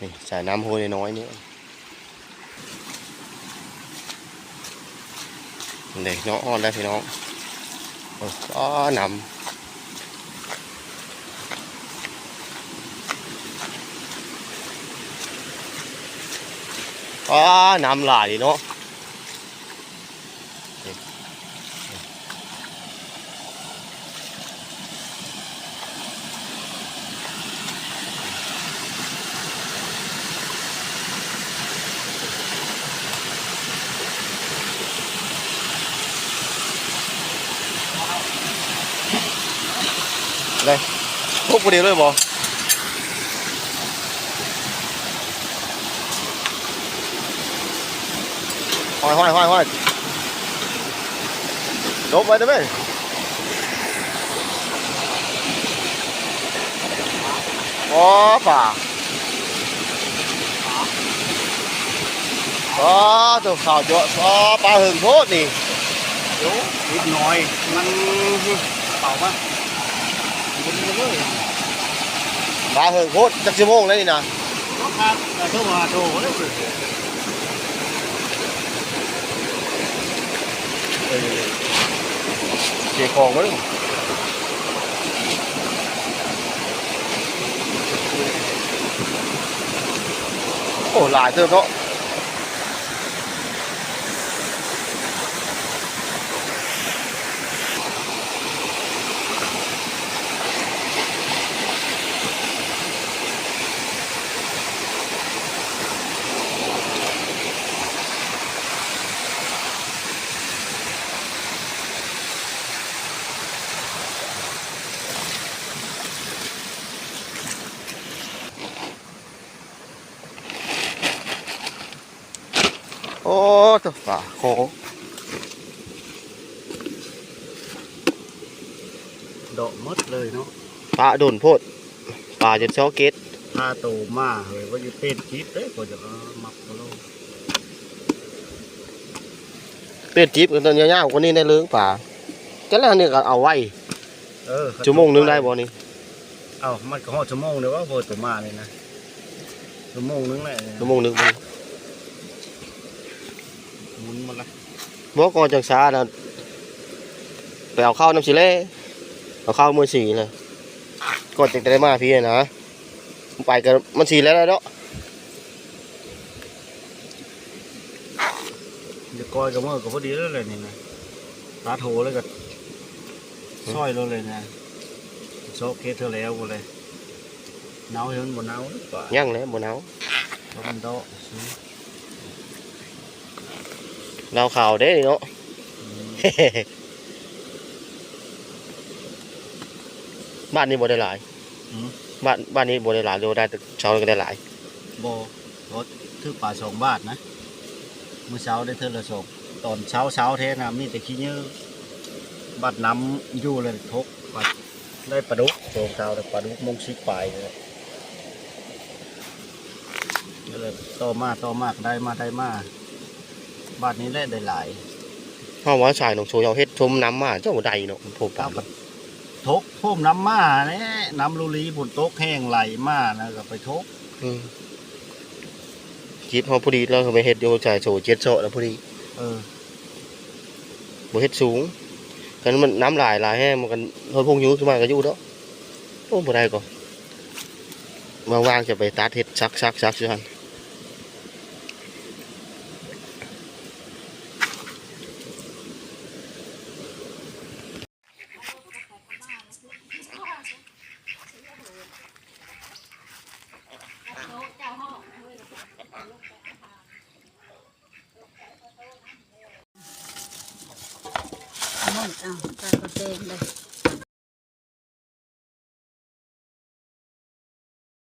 นี่ใส่น้ำโฮยน้อยนี่เด็กน้องอ่อนแล้วพี่น้องก็นำก็นำหลายเนาะ đây hút cái điều đấy bò hoài hoài hoài hoài đốt vậy đấy mấy Opa! Đó, tôi khảo chỗ có ba hừng thốt nè. Đúng, ít nồi, năng bảo quá. ปาเหิงโพดจักชั่โมงแล้วนี่นะเกี่ยของมั้งโอ้หลายเติมเน lại thơm đó ô thật phả khổ ดอกมดเลยเนาะ phá đồn phốt phá cho chó kết ถ้าโตมาเฮ้ยว่าจะเป็นคิดเด้ก็จะมักกะโลเป็ดจิ๊บกันตอนยาวๆกว่านี้ได้เลื้อง phá chắc là này cả ảo quay เออชั่วโมงนึงได้บ่นี่เอ้ามันก็ฮอดชั่วโมงเดียวว่าโบตัวมาเลยนะชั่วโมงนึงแหละชั่วโมงนึงบ่ หมุนมันละ บ่ก่อนจังซาน่ะไปเอาข้าวน้ำสิเล่เอาข้าวมือสีเลยก่อนจังได้มาพี่นะไปกันมันสีแล้วเนาะจะกอยกับมือก็พอดีแล้วเลยนี่นะตาโถเลยก็ซอยเราเลยนะโซกเคสเธอแล้วกูเลยหนาวเห็นบ่หนาวหรือเปล่ายังเลยบ่หนาวเพราะมันโตะ เราข่าวเด้เนาะบ้านนี้บ่ได้หลายอืมบ้านบ้านนี้บ่ได้หลายเดียวได้แต่เช้าก็ได้หลายบรถถือป่าสองบาทนะเมื่อเช้าได้เธอละสองตอนเช้าเช้าเทนะมีแต่ขี้เนื้อบัดน้ำอยู่เลยทกบัดได้ปลาดุกโงเช้าแต่ปลาดุกมงชิกปลายเลยก็เลยต่อมาต่อมากได้มาได้มา บาทนี้ได้ได้หลายเฮาว่าชายน้องโชยเอาเฮ็ดชมน้ำมาเจ้าบ่ได้เนาะผมครัปาบทกพ่มน้ำมาเนี่ยน้ำลุลีผุนตกแห้งไหลมานะก็ไปทกอืมคิดเฮาพอดีแล้วก็ไปเฮ็ดอยู่ชายโชเจ็ดโซแล้วพอดีเออบ่เฮ็ดสูงกันมันน้ำหลายหลายแห้งมันกันทนพงอยู่ขึ้นมาก็อยู่เนาะโอ้บ่ได้ก็ว่างๆจะไปตัดเฮ็ดซักซักซักซื่อหั่น หมดอะใส่กระเตงเลย